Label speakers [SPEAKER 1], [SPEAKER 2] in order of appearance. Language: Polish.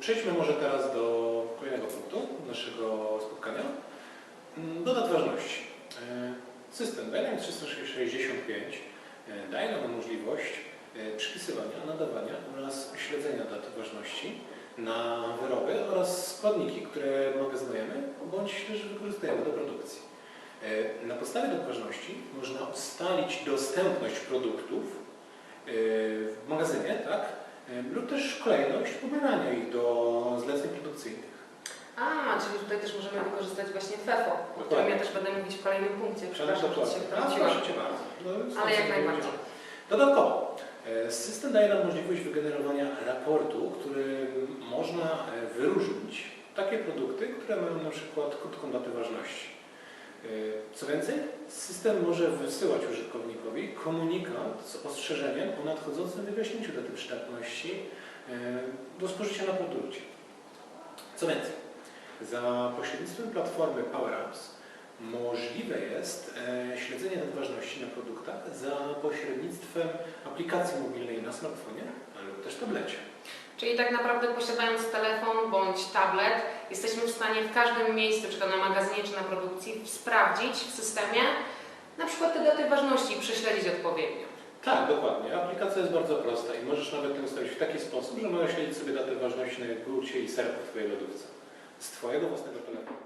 [SPEAKER 1] Przejdźmy może teraz do kolejnego punktu naszego spotkania. Mm, Dodat ważności. E, system Dynamics 365 e, daje nam możliwość e, przypisywania, nadawania oraz śledzenia dat ważności na wyroby oraz składniki, które magazynujemy bądź też wykorzystujemy do produkcji. Na podstawie dat ważności można ustalić dostępność produktów w magazynie, tak? lub też kolejność pobierania ich do
[SPEAKER 2] tutaj też możemy wykorzystać właśnie FEFO, o którym ja też będę mówić w kolejnym punkcie. Przepraszam, że się wtrąciłam.
[SPEAKER 1] proszę Cię bardzo. No,
[SPEAKER 2] Ale jak najbardziej.
[SPEAKER 1] Dodatkowo, e, system daje nam możliwość wygenerowania raportu, który można e, wyróżnić takie produkty, które mają na przykład krótką datę ważności. E, Co więcej, system może wysyłać użytkownikowi komunikat z ostrzeżeniem o nadchodzącym wygaśnięciu daty przydatności do spożycia na produkcie. Co więcej, za pośrednictwem platformy PowerApps możliwe jest e, śledzenie dat ważności na produktach za pośrednictwem aplikacji mobilnej na smartfonie lub też tablecie.
[SPEAKER 2] Czyli tak naprawdę posiadając telefon bądź tablet, jesteśmy w stanie w każdym miejscu, czy to na magazynie, czy na produkcji, sprawdzić w systemie na przykład te daty ważności i prześledzić odpowiednio.
[SPEAKER 1] Tak, dokładnie. Aplikacja jest bardzo prosta i możesz nawet ją ustawić w taki sposób, że możesz śledzić sobie datę ważności na jogurcie i serku w Twojej lodówce z Twojego własnego telefonu.